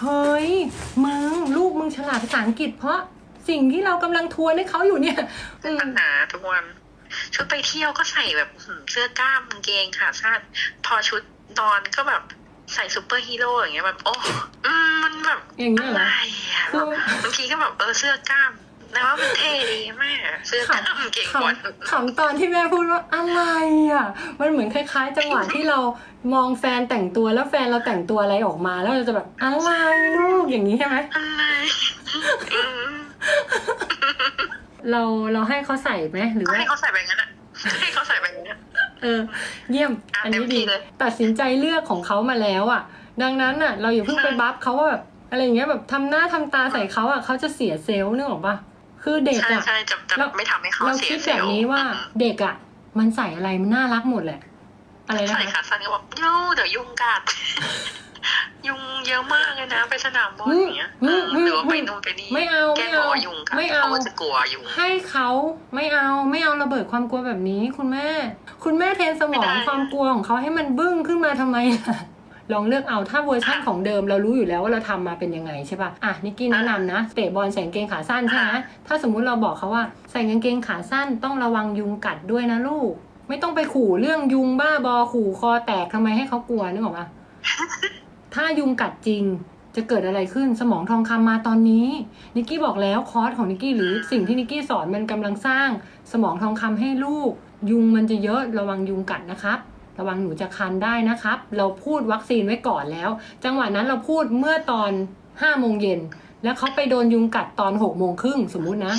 เฮ้ยมึงลูกมึงฉลาดภาษาอังกฤษเพราะสิ่งที่เรากำลังทวนให้เขาอยู่เนี่ยอืม ปัญหาทุกวัน ชุดไปเที่ยวก็ใส่แบบหืมเสื้อกล้ามกางเกงขาสั้นพอชุดนอนก็แบบใส่ซูเปอร์ฮีโร่อย่างเงี้ยแบบโอ้อืมมันแบบอย่างเงี้ยอะเหรไรออะคือบางทีก็แบบเออเสื้อกล้ามแต่ว่ามันเท่ดีแม่ เสื้อกล้ามเก่งขกว่าำขำตอนที่แม่พูดว่าอะไรอะ มันเหมือนคล้าย ๆ จังหวะที่เรามองแฟนแต่งตัวแล้วแฟนเราแต่งตัวอะไรออกมา แล้วเราจะแบบอะไรลูกอย่างนี้ใช่ไหมอะไรอืมเราเราให้เขาใส่ไหมหรือก็ว่าให้เขาใส่แบบนั้นอะให้เขาใส่แบบนั้นอะเออ เยี่ยมอะอันนี้เต็มที่ดีเลยตัดสินใจเลือกของเขามาแล้วอะ ดังนั้นอะ เราอย่าเพิ่งไปบัฟเขาว่าแบบอะไรอย่างเงี้ยแบบทำหน้าทำตาใส่เขาอะเขาจะเสียเซลล์นึกออกปะ คือเด็กใช่อะใช่จะจะเราไม่ทำให้เขาเราเสียคิดเซแบลบล์นี้ว่าอืมเด็กอะมันใส่อะไรมันน่ารักหมดแหละ อะไรนะใส่คะขาสั้นก็บอกยูเดี๋ยวยุงกัด ยุงเยอะมากเลยนะ ไปสนามบอลอย่างเงี้ยอืมอืมหรือว่าไปอืมนู่นไปนี่ไม่เอาแกไม่กลัเอาวยุงกัดไม่เอา เขาก็จะกลัวยุง ให้เขาไม่เอาไม่เอาระเบิดความกลัวแบบนี้ คุณแม่ คุณแม่เทรนสมองไม่ได้ ความกลัวของเขาให้มันบึ้งขึ้นมาทำไมล่ะ ลองเลือกเอาถ้าเวอร์ชั่นของเดิมเรารู้อยู่แล้วว่าเราทำมาเป็นยังไงใช่ป่ะอะนิกกี้แนะนำนะเตะบอลใส่กางเกงขาสั้นใช่ไหมถ้าสมมุติเราบอกเขาว่าใส่กางเกงขาสั้นต้องระวังยุงกัดด้วยนะลูก ไม่ต้องไปขู่เรื่องยุงบ้าบอขู่คอแตกทำไมให้เขากลัวนึกออกปะถ้ายุงกัดจริงจะเกิดอะไรขึ้นสมองทองคำมาตอนนี้นิกกี้บอกแล้วคอร์สของนิกกี้หรือสิ่งที่นิกกี้สอนมันกำลังสร้าง สมองทองคำให้ลูก ยุงมันจะเยอะระวังยุงกัดนะครับ ระวังหนูจะคันได้นะครับ เราพูดวัคซีนไว้ก่อนแล้ว จังหวะนั้นเราพูดเมื่อตอน5โมงเย็นแล้วเขาไปโดนยุงกัดตอน6โมงครึ่งสมมุตินะ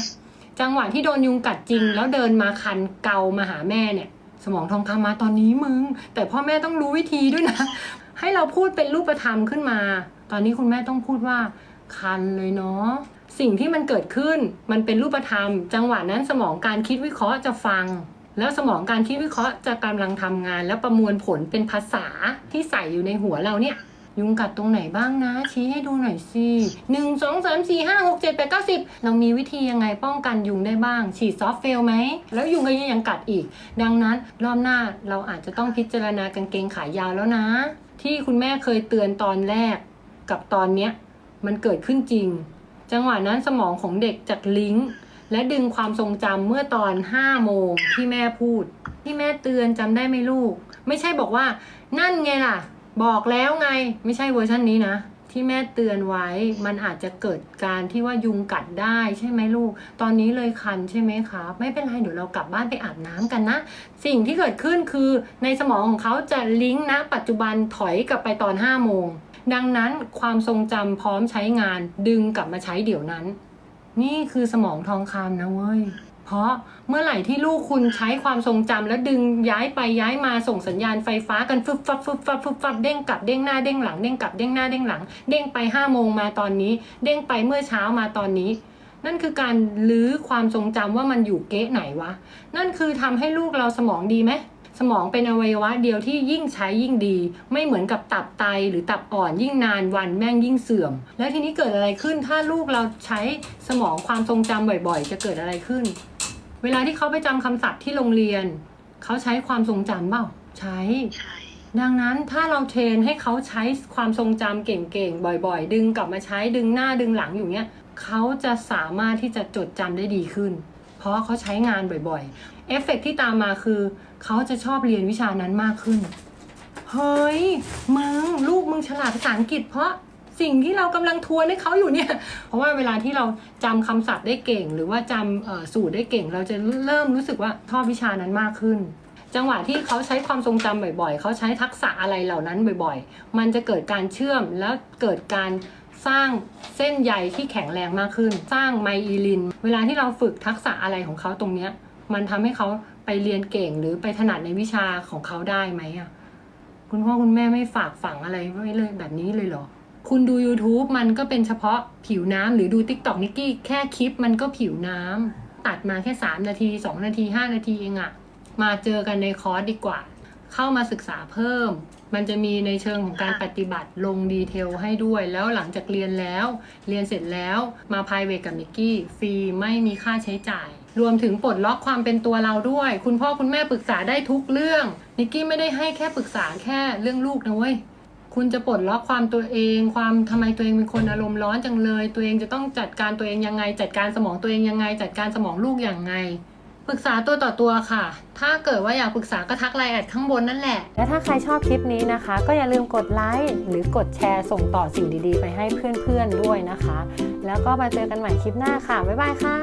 จังหวะที่โดนยุงกัดจริง แล้วเดินมาคันเกามาหาแม่เนี่ย สมองทองคำมาตอนนี้มึง แต่พ่อแม่ต้องรู้วิธีด้วยนะ ให้เราพูดเป็นรูปธรรมขึ้นมา ตอนนี้คุณแม่ต้องพูดว่า คันเลยเนาะสิ่งที่มันเกิดขึ้นมันเป็นรูปธรรม จังหวะนั้นสมองการคิดวิเคราะห์จะฟัง แล้วสมองการคิดวิเคราะห์จะกำลังทำงาน แล้วประมวลผลเป็นภาษาที่ใส่อยู่ในหัวเราเนี่ย ยุงกัดตรงไหนบ้างนะ ชี้ให้ดูหน่อยสิหนึ่งสองสามสี่ห้าหกเจ็ดแปดเก้าสิบเรามีวิธียังไงป้องกันยุงได้บ้าง ฉีดซอฟเฟลไหม แล้วยุงก็ยังกัดอีก ดังนั้นรอบหน้าเราอาจจะต้องพิจารณากางเกงขายาวแล้วนะ ที่คุณแม่เคยเตือนตอนแรก กับตอนเนี้ยมันเกิดขึ้นจริง จังหวะนั้นสมองของเด็กจากลิงก์ และดึงความทรงจำเมื่อตอน5โมงที่แม่พูด ที่แม่เตือนจำได้ไหมลูก ไม่ใช่บอกว่า นั่นไงล่ะ บอกแล้วไงไม่ใช่เวอร์ชันนี้นะที่แม่เตือนไว้มันอาจจะเกิดการที่ว่ายุงกัดได้ใช่ไหมลูก ตอนนี้เลยคันใช่ไหมครับไม่เป็นไรเดี๋ยวเรากลับบ้านไปอาบน้ำกันนะ สิ่งที่เกิดขึ้นคือในสมองของเขาจะลิงก์นะปัจจุบันถอยกลับไปตอน5โมงดังนั้นความทรงจำพร้อมใช้งานดึงกลับมาใช้เดี๋ยวนั้น นี่คือสมองทองคำนะเว้ย เพราะเมื่อไหร่ที่ลูกคุณใช้ความทรงจำแล้วดึงย้ายไปย้ายมาส่งสัญญาณไฟฟ้ากันฟึบฟับฟึบฟับฟึบฟับเด้งกลับเด้งหน้าเด้งหลังเด้งกลับเด้งหน้าเด้งหลัง เด้งไปห้าโมงมาตอนนี้ เด้งไปเมื่อเช้ามาตอนนี้ นั่นคือการลื้อความทรงจำว่ามันอยู่เก๊ะไหนวะ นั่นคือทำให้ลูกเราสมองดีไหม สมองเป็นอวัยวะเดียวที่ยิ่งใช้ยิ่งดี ไม่เหมือนกับตับไตหรือตับอ่อนยิ่งนานวันแม่งยิ่งเสื่อม แล้วทีนี้เกิดอะไรขึ้นถ้าลูกเราใช้สมองความทรงจำบ่อยๆ จะเกิดอะไรขึ้น เวลาที่เขาไปจำคำศัพท์ที่โรงเรียน เขาใช้ความทรงจำเปล่าใช้ใช่ดังนั้นถ้าเราเทรนให้เขาใช้ความทรงจำเก่งๆ บ่อยๆ ดึงกลับมาใช้ดึงหน้าดึงหลังอยู่เนี้ยเขาจะสามารถที่จะจดจำได้ดีขึ้น เพราะเขาใช้งานบ่อยๆ เอฟเฟกต์ที่ตามมาคือเขาจะชอบเรียนวิชานั้นมากขึ้น เฮ้ย มึง ลูกมึงฉลาดภาษาอังกฤษเพราะสิ่งที่เรากำลังทวนให้เขาอยู่เนี่ย เพราะว่าเวลาที่เราจำคำศัพท์ได้เก่ง หรือว่าจำสูตรได้เก่ง เราจะเริ่มรู้สึกว่าชอบวิชานั้นมากขึ้น จังหวะที่เขาใช้ความทรงจำบ่อยๆ เขาใช้ทักษะอะไรเหล่านั้นบ่อย ๆ มันจะเกิดการเชื่อมแล้วเกิดการ สร้างเส้นใยที่แข็งแรงมากขึ้น สร้างไมอีลิน เวลาที่เราฝึกทักษะอะไรของเขาตรงเนี้ย มันทำให้เขาไปเรียนเก่งหรือไปถนัดในวิชาของเขาได้ไหมอะคุณพ่อคุณแม่ไม่ฝากฝังอะไรไว้เลยแบบนี้เลยเหรอ คุณดู YouTube มันก็เป็นเฉพาะผิวน้ำหรือดู TikTok นิกกี้แค่คลิปมันก็ผิวน้ำตัดมาแค่ 3 นาที 2 นาที 5 นาทีเองอะมาเจอกันในคอร์สดีกว่า เข้ามาศึกษาเพิ่ม มันจะมีในเชิงของการปฏิบัติลงดีเทลให้ด้วย แล้วหลังจากเรียนแล้ว เรียนเสร็จแล้วมา p r i v a t กับนิกกี้ฟรีไม่มีค่าใช้จ่าย รวมถึงปลดล็อกความเป็นตัวเราด้วย คุณพ่อคุณแม่ปรึกษาได้ทุกเรื่องนิกกี้ไม่ได้ให้แค่ปรึกษาแค่เรื่องลูกนะเว้ยคคุณจะปลดล็อกความตัวเอง ความทำไมตัวเองเป็นคนอารมณ์ร้อนจังเลย ตัวเองจะต้องจัดการตัวเองยังไง จัดการสมองตัวเองยังไง จัดการสมองลูกอย่างไง ปรึกษาตัวต่อตัวค่ะ ถ้าเกิดว่าอยากปรึกษาก็ทักไลน์แอดข้างบนนั่นแหละ และถ้าใครชอบคลิปนี้นะคะ ก็อย่าลืมกดไลค์หรือกดแชร์ส่งต่อสิ่งดีๆ ไปให้เพื่อนๆด้วยนะคะ แล้วก็มาเจอกันใหม่คลิปหน้าค่ะ บ๊ายบายค่ะ